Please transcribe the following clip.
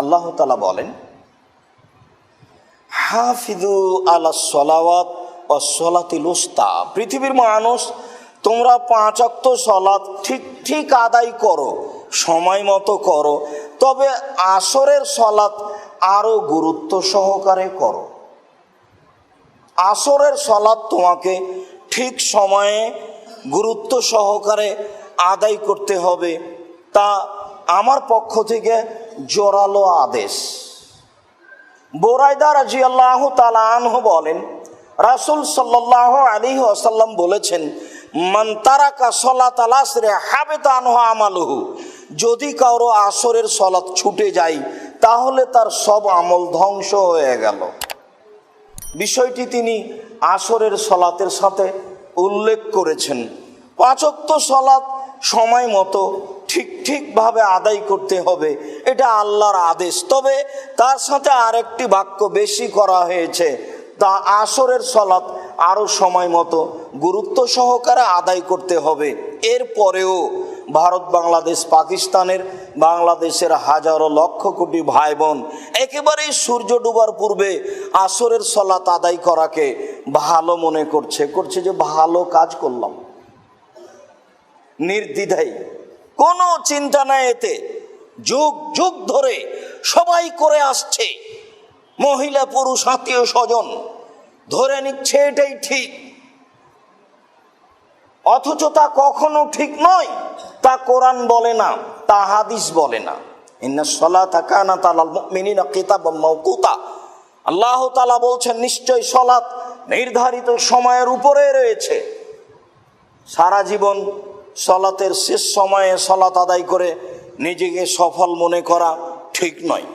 আল্লাহ তালা বলেন হাফিদু আলা সলাওয়াত ও সলাতিল উস্তা। পৃথিবীর মানুষ, তোমরা পাঁচ অক্ত সলাৎ ঠিক ঠিক আদায় করো, সময় মতো করো, তবে আসরের সলাৎ আরও গুরুত্ব সহকারে করো। আসরের সলাৎ তোমাকে ঠিক সময়ে গুরুত্ব সহকারে আদায় করতে হবে। তা আমার পক্ষ থেকে জোরালো আদেশ। বোরাইদা রাজি আল্লাহ তালাহ বলেন, রাসুল সাল্লাহ আলী আসাল্লাম বলেছেন, মান তারাকা সলাত আলাসরে হাবে তানহ আমালহু। যদি কারও আসরের সলাৎ ছুটে যায়, তাহলে তার সব আমল ধ্বংস হয়ে গেল। বিষয়টি তিনি আসরের সলাতের সাথে উল্লেখ করেছেন। পাঁচক্ত সলাৎ সময় মতো ঠিক ঠিকভাবে আদায় করতে হবে। এটা আল্লাহর আদেশ। তবে তার সাথে আরেকটি বাক্য বেশি করা হয়েছে। তা আসরের সলাৎ আরও সময় মতো গুরুত্ব সহকারে আদায় করতে হবে। এরপরেও ভারত, বাংলাদেশ, পাকিস্তানের, বাংলাদেশের হাজারো লক্ষ কোটি ভাই বোন একেবারেই সূর্য ডুবার পূর্বে আসরের সলাত আদায় করাকে ভালো মনে করছে। করছে যে ভালো কাজ করলাম। নির্দ্বিধাই কোনো চিন্তা নাই এতে। যুগ যুগ ধরে সবাই করে আসছে। মহিলা, পুরুষ, আত্মীয়, স্বজন, ধরে নিচ্ছে এটাই ঠিক। অথচ তা কখনো ঠিক নয়। তা কোরআন বলে না, তা হাদিস বলে না। আল্লাহ তাআলা বলছেন, নিশ্চয় সলাত নির্ধারিত সময়ের উপরে রয়েছে। সারা জীবন সলাতের শেষ সময়ে সলাত আদায় করে নিজেকে সফল মনে করা ঠিক নয়।